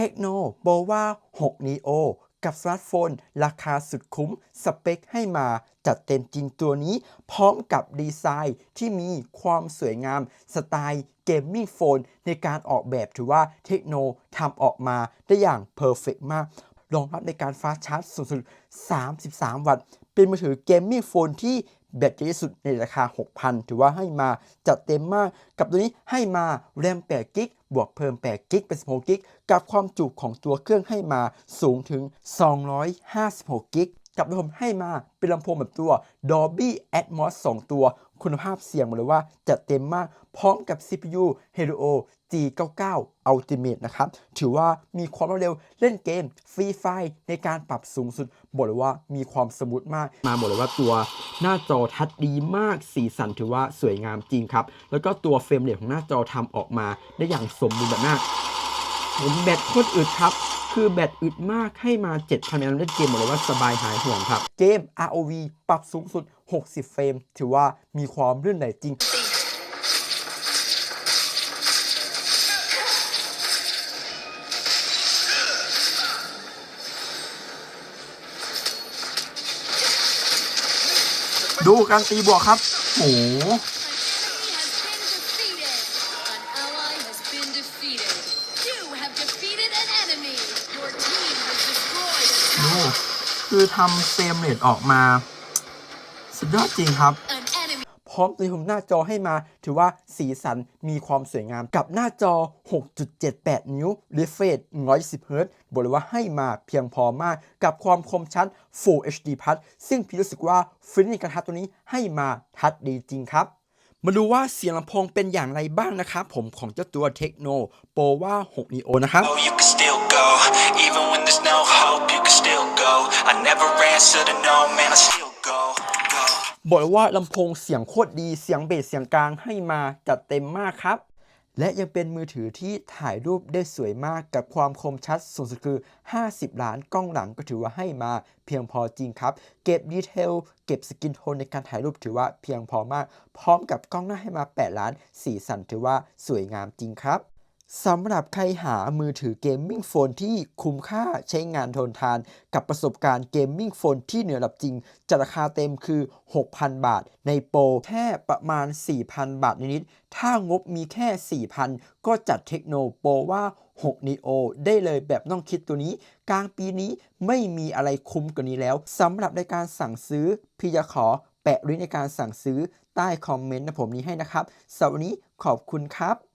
เทคโนโบว่า6 Neo กับสมาร์ทโฟน ราคาสุดคุ้ม สเปคให้มาจัดเต็มจริงตัวนี้ พร้อมกับดีไซน์ที่มีความสวยงาม สไตล์เกมมิ่งโฟน ในการออกแบบถือว่าเทคโนทำออกมาได้อย่างเพอร์เฟกมาก รองรับในการฟ้าชาร์จสูงสุด 33 วัตต์ เป็นมือถือเกมมิ่งโฟนที่ แบตเยอะที่สุดในราคา 6,000 ถือว่าให้มาจัดเต็มมาก กับตัวนี้ให้มาแรม8กิกบวกเพิ่ม8กิกเป็น16กิกกับความจุของตัวเครื่องให้มาสูงถึง 256กิกกับลำโพงให้มาเป็นลำโพงแบบตัว Dolby Atmos 2 ตัว คุณภาพเสียงบอกเลยว่าจัดเต็มมากพร้อมกับ CPU Helio G99 Ultimate นะครับ ถือว่ามีความรวดเร็วเล่นเกมฟรีไฟในการปรับสูงสุด บอกเลยว่ามีความสมูทมาก มาบอกเลยว่าตัวหน้าจอทัดดีมากสีสันถือว่าสวยงามจริงครับ แล้วก็ตัวเฟรมเรทของหน้าจอทำออกมาได้อย่างสมบูรณ์แบบมากผมแบตโคตรอึดครับคือแบตอึดมากให้มา7,000มิลลิแอมป์เล่นเกมบอกเลยว่าสบายหายห่วงครับ เกม ROV ปรับสูงสุด 60 เฟรม ถือว่ามีความลื่นไหลจริง ดูการตีบวกครับโอ้โห An ally has been defeated. You have defeated an enemy. Your team has destroyed a ดู tower. คือทำเฟรมเรทออกมา สุดยอดจริงครับ An enemy พร้อมตัวผมหน้าจอให้มา ถือว่าสีสันมีความสวยงามกับหน้าจอ 6.78 นิ้ว refresh 120 Hz บอกเลยว่าให้มาเพียงพอมาก กับความคมชัด Full HD Plus ซึ่งพี่รู้สึกว่าฟินิชกระทัดตัวนี้ให้มาทัดดีจริงครับมาดูว่าเสียงลำโพงเป็นอย่างไรบ้างนะครับ ผมของเจ้าตัว Techno p o w a 6 Neo นะครับ Oh, you can still go, even when there's no hope, you can still go. I never answer to no, man, I still go, go. บอกว่าลำโพงเสียงโคตรดีเสียงเบสเสียงกลางให้มาจัดเต็มมากครับ และยังเป็นมือถือที่ถ่ายรูปได้สวยมากกับความคมชัดสูงสุดคือ 50 ล้านกล้องหลังก็ถือว่าให้มาเพียงพอจริงครับ เก็บดีเทลเก็บสกินโทนในการถ่ายรูปถือว่าเพียงพอมาก พร้อมกับกล้องหน้าให้มา 8 ล้านสีสันถือว่าสวยงามจริงครับ สำหรับใครหามือถือเกมมิ่งโฟนที่คุ้มค่าใช้งานทนทาน กับประสบการณ์เกมมิ่งโฟนที่เหนือระดับจริงจะราคาเต็มคือ 6,000 บาท ในโปรแค่ประมาณ 4,000 บาทนิดๆถ้างบมีแค่ 4,000 ก็จัดเทคโนโปรว่า 6 Neo ได้เลยแบบน้องคิดตัวนี้ กลางปีนี้ไม่มีอะไรคุ้มกว่านี้แล้วสำหรับในการสั่งซื้อพี่จะขอแปะลิงก์ในการสั่งซื้อใต้คอมเมนต์นะผมนี้ให้นะครับสำหรับวันนี้ขอบคุณครับ